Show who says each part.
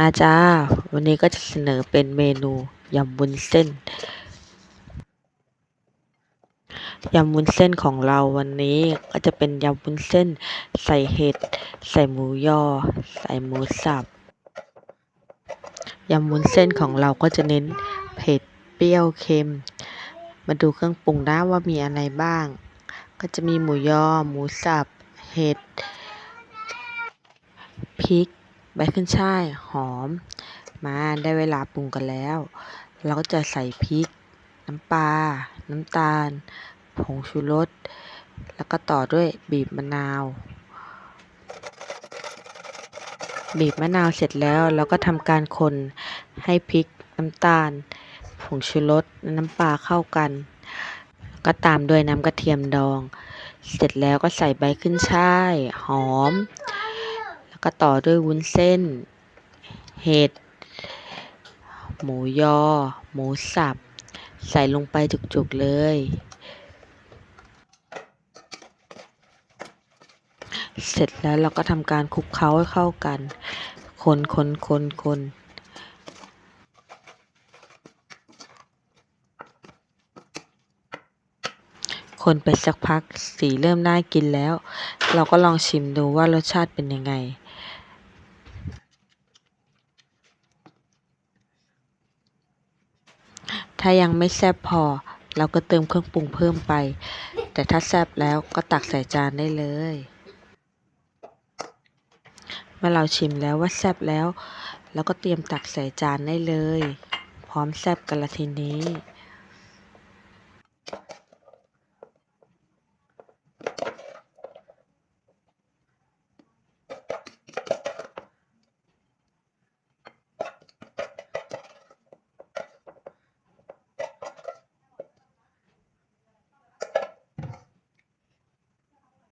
Speaker 1: มาจ้า วันนี้ก็จะเสนอเป็นเมนูยำวุ้นเส้น ยำวุ้นเส้นของเราวันนี้ก็จะเป็นยำวุ้นเส้น ใส่เห็ด ใส่หมูยอ ใส่หมูสับ ยำวุ้นเส้นของเราก็จะเน้นเผ็ด เปรี้ยว เค็ม มาดูเครื่องปรุงนะว่ามีอะไรบ้าง ก็จะมีหมูยอ หมูสับ เห็ด พริก ใบขึ้นช่ายหอม มาได้เวลาปรุงกันแล้ว เราก็จะใส่พริก น้ำปลา น้ำตาล ผงชูรส แล้วก็ต่อด้วยบีบมะนาว บีบมะนาวเสร็จแล้วเราก็ทำการคนให้พริก น้ำตาล ผงชูรส น้ำปลาเข้ากันก็ตามด้วยน้ำกระเทียมดอง เสร็จแล้วก็ใส่ใบขึ้นช่าย หอม ก็ต่อด้วยวุ้นเส้น เห็ด หมูยอ หมูสับ ใส่ลงไปจุกๆเลย เสร็จแล้วเราก็ทำการคลุกเคล้าให้เข้ากัน คนคนคนคนคน คนไปสักพัก สีเริ่มน่ากินแล้ว เราก็ลองชิมดูว่ารสชาติเป็นยังไง ถ้ายังไม่แซ่บพอ เราก็เติมเครื่องปรุงเพิ่มไป แต่ถ้าแซ่บแล้วก็ตักใส่จานได้เลยเมื่อเราชิมแล้วว่าแซ่บแล้วเราก็เตรียมตักใส่จานได้เลย พร้อมแซ่บกันละทีนี้